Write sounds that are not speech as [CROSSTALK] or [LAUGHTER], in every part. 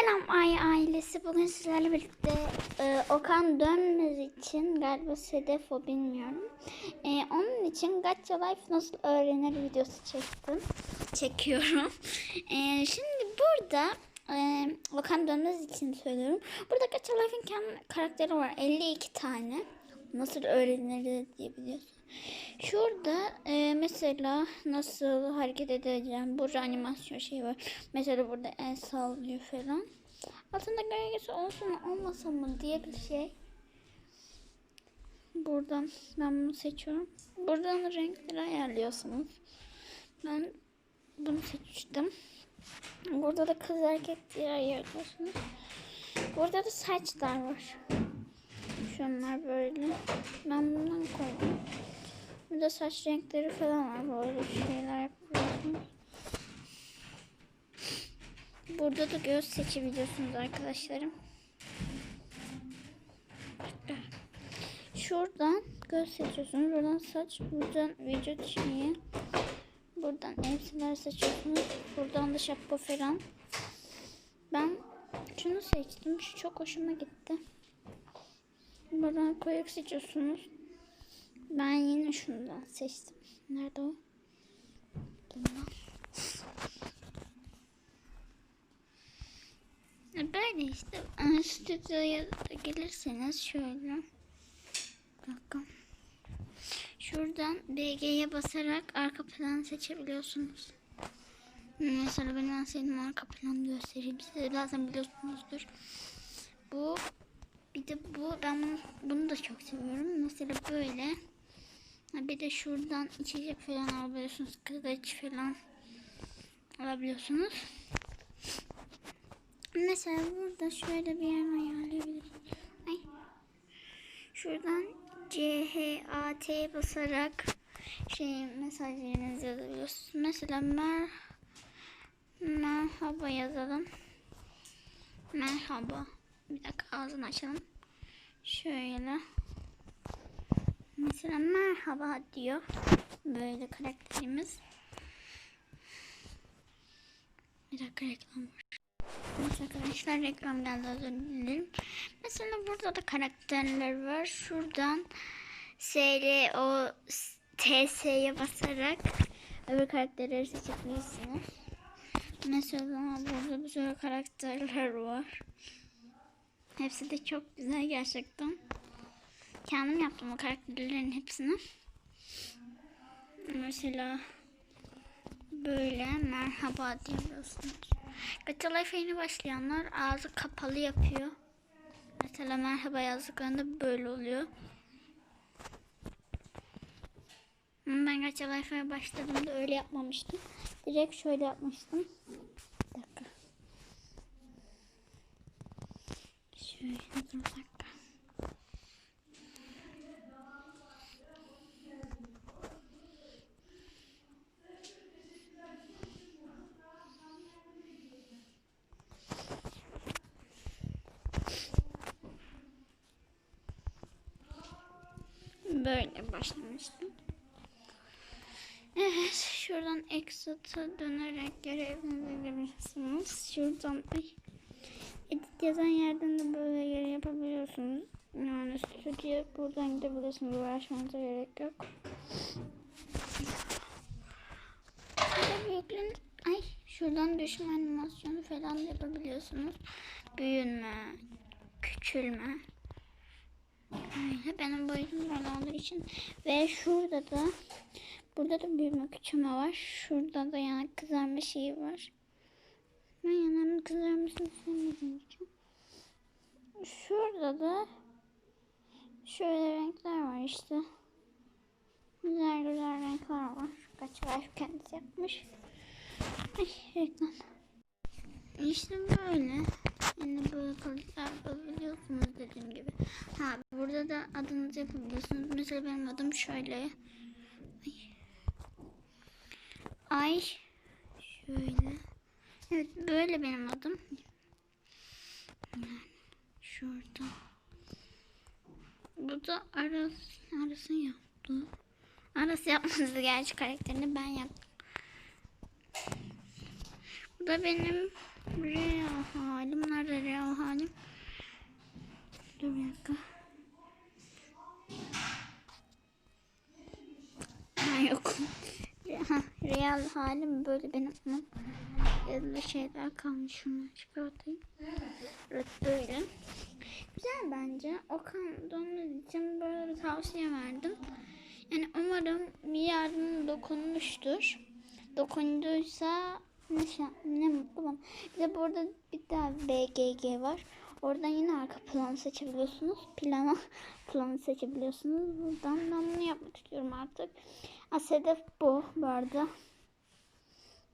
Selam Ay ailesi. Bugün sizlerle birlikte e, Okan Dönmez için galiba Sedef o bilmiyorum. E, onun için Gacha Life nasıl öğrenir videosu çektim. Çekiyorum. E, şimdi burada e, Okan Dönmez için söylüyorum. Burada Gacha Life'in kendi karakteri var. 52 tane. Nasıl öğrenir diyebiliyorsun. Şurada e, mesela nasıl hareket edeceğim. Burada animasyon şey var. Mesela burada el sallıyor falan. Altında gölgesi olsun mu olmasın mı diye bir şey. Buradan ben bunu seçiyorum. Buradan renkleri ayarlıyorsunuz. Ben bunu seçtim. Burada da kız erkek diye ayarlıyorsunuz. Burada da saçlar var. Şunlar böyle. Ben bundan koydum. Burada saç renkleri falan var. Böyle şeyler yapıyorsunuz. Burada da göz seçebiliyorsunuz arkadaşlarım. Şuradan göz seçiyorsunuz. Buradan saç. Buradan vücut şeyi. Buradan elbiseler seçiyorsunuz. Buradan da şapka falan. Ben şunu seçtim. Şu çok hoşuma gitti. Buradan koyak seçiyorsunuz. Ben yine şundan seçtim. Nerede o? Bundan. E, Böyle işte stüdyoya da gelirseniz şöyle. Dakika. Şuradan BG'ye basarak arka planı seçebiliyorsunuz. Mesela benim en sevdiğim arka planı göstereyim size. Zaten biliyorsunuzdur. Bu bir de bu ben bunu, bunu da çok seviyorum. Mesela böyle. Bir de şuradan içecek falan alabiliyorsunuz. Kılıç falan alabiliyorsunuz. Mesela burada şöyle bir yer ayarlayabiliriz. Ay. Şuradan C, H, A, T basarak şey mesajlarınızı yazabiliyorsunuz. Mesela mer merhaba yazalım. Merhaba. Bir dakika ağzını açalım. Şöyle. Mesela merhaba diyor. Böyle karakterimiz. Bir dakika reklam var. Evet arkadaşlar reklam geldi özür dilerim. Mesela burada da karakterler var. Şuradan SL o TS'ye basarak öbür karakterleri seçebilirsiniz. Mesela burada bir sürü karakterler var. Hepsi de çok güzel gerçekten. Kendim yaptım o karakterlerin hepsini. Mesela böyle merhaba diyorsunuz. Gacha Life yeni başlayanlar ağzı kapalı yapıyor. Mesela merhaba yazdıklarında böyle oluyor. Ben Gacha Life'a başladığımda öyle yapmamıştım. Direkt şöyle yapmıştım. Bir dakika. Şöyle dur Böyle başlamıştım. Evet, şuradan exit'a dönerek görebilirsiniz. Şuradan ay, edit yazan yerden de böyle geri yapabiliyorsunuz. Yani stüdyo buradan gidebilirsiniz. Uğraşmanıza gerek yok. Büyüklüğün ay şuradan düşme animasyonu falan da yapabiliyorsunuz. Büyünme, küçülme. Öyle benim boyutum böyle olduğu için ve şurada da burada da büyüme küçülme var. Şurada da yani kızarma şeyi var. Ben yanağımın kızarmasını sevmediğim için. Şurada da şöyle renkler var işte. Güzel güzel renkler var. Kaç var kendisi yapmış. Ay reklam. İşte böyle. Yani böyle kalıplar yapabiliyorsunuz dediğim gibi. Ha burada da adınızı yapabiliyorsunuz. Mesela benim adım şöyle. Ay. Şöyle. Evet böyle benim adım. Yani şurada. Bu da Aras, Aras'ın yaptı. Aras yapmadı gerçi karakterini ben yaptım. Bu da benim real halim. Nerede real halim? Dur bir dakika. Böyle benim elimde şeyler kalmış şunu çıkartayım. Evet böyle. Güzel bence. Okan Donuz için böyle bir tavsiye verdim. Yani umarım bir yardım dokunmuştur. Dokunduysa ne, şa- ne mutlu bana. Bir de burada bir daha BGG var. Oradan yine arka planı seçebiliyorsunuz. Plana [LAUGHS] planı seçebiliyorsunuz. Buradan ben bunu yapmak istiyorum artık. Aa, hedef bu bu.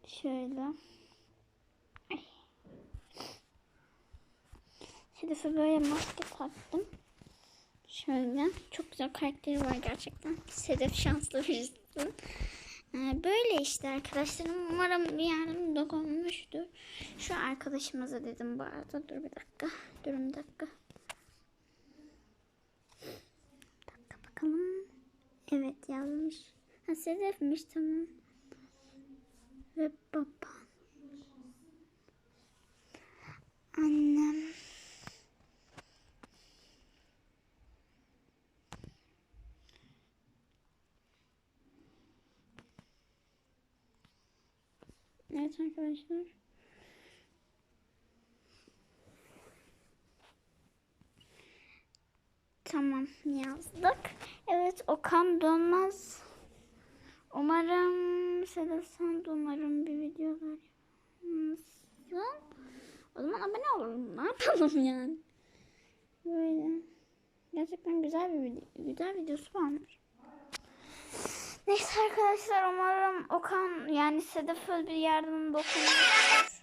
Şöyle. Ay. Hedefe böyle maske taktım. Şöyle. Çok güzel karakteri var gerçekten. Sedef şanslı birisi. Ee, Böyle işte arkadaşlarım. Umarım bir yardım dokunmuştur. Şu arkadaşımıza dedim bu arada. Dur bir dakika. Durun bir dakika. Bir dakika bakalım. Evet yazmış. Ha Sedef'miş tamam. Ve baba. Annem. Evet arkadaşlar. Tamam yazdık. Evet Okan Donmaz. Umarım Sedef sen umarım bir videolar yapmışsın. O zaman abone olalım. Ne yapalım yani? Böyle. Gerçekten güzel bir video. Güzel videosu varmış. Neyse arkadaşlar umarım Okan yani Sedef'e bir yardım dokunmuştur.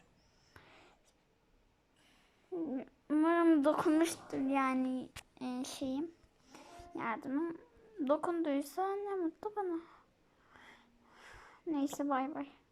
Umarım dokunmuştur yani e, şeyim yardımım. Dokunduysa ne mutlu bana. Neyse bay bay.